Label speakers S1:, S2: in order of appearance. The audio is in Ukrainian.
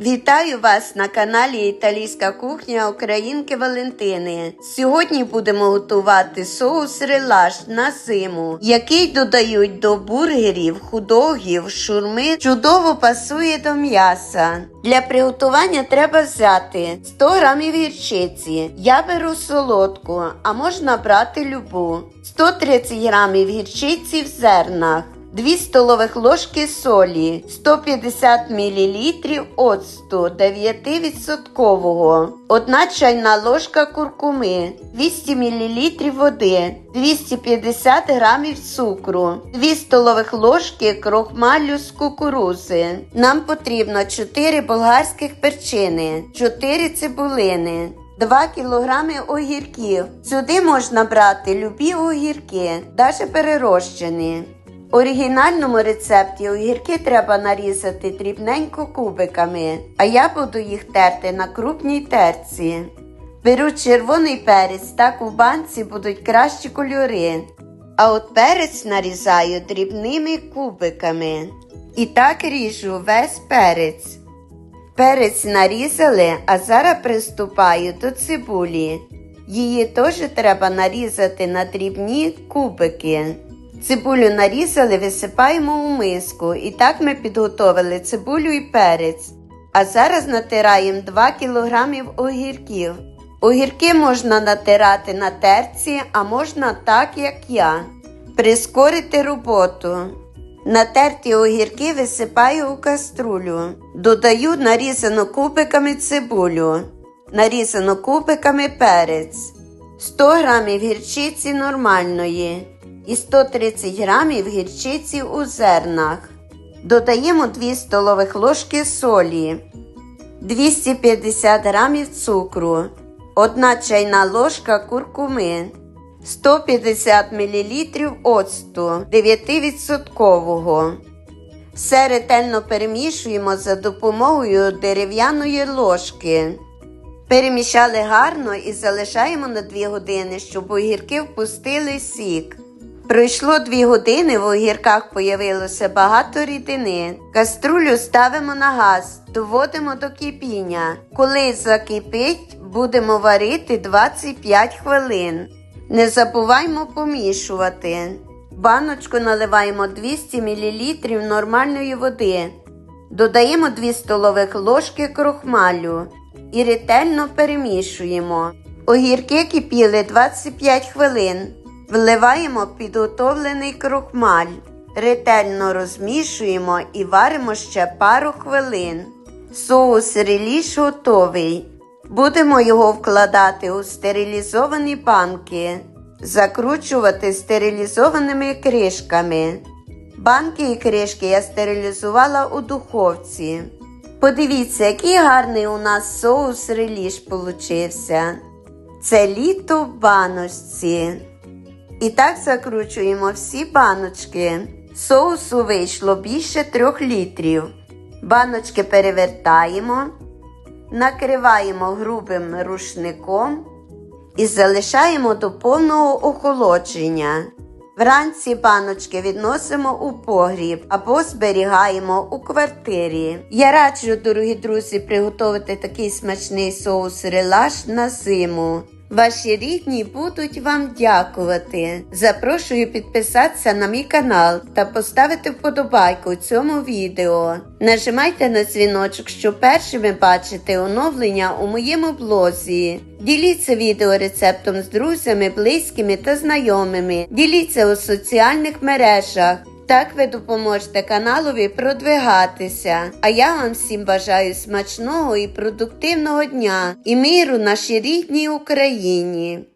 S1: Вітаю вас на каналі Італійська кухня Українки Валентини. Сьогодні будемо готувати соус релаш на зиму, який додають до бургерів, худогів, шурми, чудово пасує до м'яса. Для приготування треба взяти 100 грамів гірчиці. Я беру солодку, а можна брати любу. 130 грамів гірчиці в зернах. 2 столових ложки солі, 150 мл оцту 9%, 1 чайна ложка куркуми, 200 мл води, 250 г цукру, 2 столових ложки крохмалю з кукурузи. Нам потрібно 4 болгарських перчини, 4 цибулини. 2 кілограми огірків. Сюди можна брати любі огірки, навіть перерощені. Оригінальному рецепті огірки треба нарізати дрібненько кубиками, а я буду їх терти на крупній терці. Беру червоний перець, так у банці будуть кращі кольори. А от перець нарізаю дрібними кубиками. І так ріжу весь перець. Перець нарізали, а зараз приступаю до цибулі. Її теж треба нарізати на дрібні кубики. Цибулю нарізали, висипаємо у миску. І так ми підготовили цибулю і перець. А зараз натираємо 2 кг огірків. Огірки можна натирати на терці, а можна так, як я. Прискорити роботу. Натерті огірки висипаю у каструлю. Додаю нарізану кубиками цибулю, нарізану кубиками перець, 100 грамів гірчиці нормальної і 130 грамів гірчиці у зернах. Додаємо 2 столових ложки солі, 250 грамів цукру, 1 чайна ложка куркуми, 150 мл оцту 9%. Все ретельно перемішуємо за допомогою дерев'яної ложки. Перемішали гарно і залишаємо на 2 години, щоб огірки впустили сік. Пройшло 2 години, в огірках появилося багато рідини. Каструлю ставимо на газ, доводимо до кипіння. Коли закипить, будемо варити 25 хвилин. Не забуваймо помішувати. Баночку наливаємо 200 мл нормальної води. Додаємо 2 столових ложки крохмалю і ретельно перемішуємо. Огірки кипіли 25 хвилин. Вливаємо підготовлений крохмаль. Ретельно розмішуємо і варимо ще пару хвилин. Соус реліш готовий. Будемо його вкладати у стерилізовані банки, закручувати стерилізованими кришками. Банки і кришки я стерилізувала у духовці. Подивіться, який гарний у нас соус реліш получився. Це літо в баночці. І так закручуємо всі баночки. Соусу вийшло більше 3 літрів. Баночки перевертаємо, накриваємо грубим рушником і залишаємо до повного охолодження. Вранці баночки відносимо у погріб або зберігаємо у квартирі. Я раджу, дорогі друзі, приготувати такий смачний соус релаш на зиму. Ваші рідні будуть вам дякувати. Запрошую підписатися на мій канал та поставити вподобайку цьому відео. Нажимайте на дзвіночок, щоб першими бачити оновлення у моєму блозі. Діліться відео рецептом з друзями, близькими та знайомими. Діліться у соціальних мережах. Так ви допоможете каналові продвигатися. А я вам всім бажаю смачного і продуктивного дня і миру нашій рідній Україні.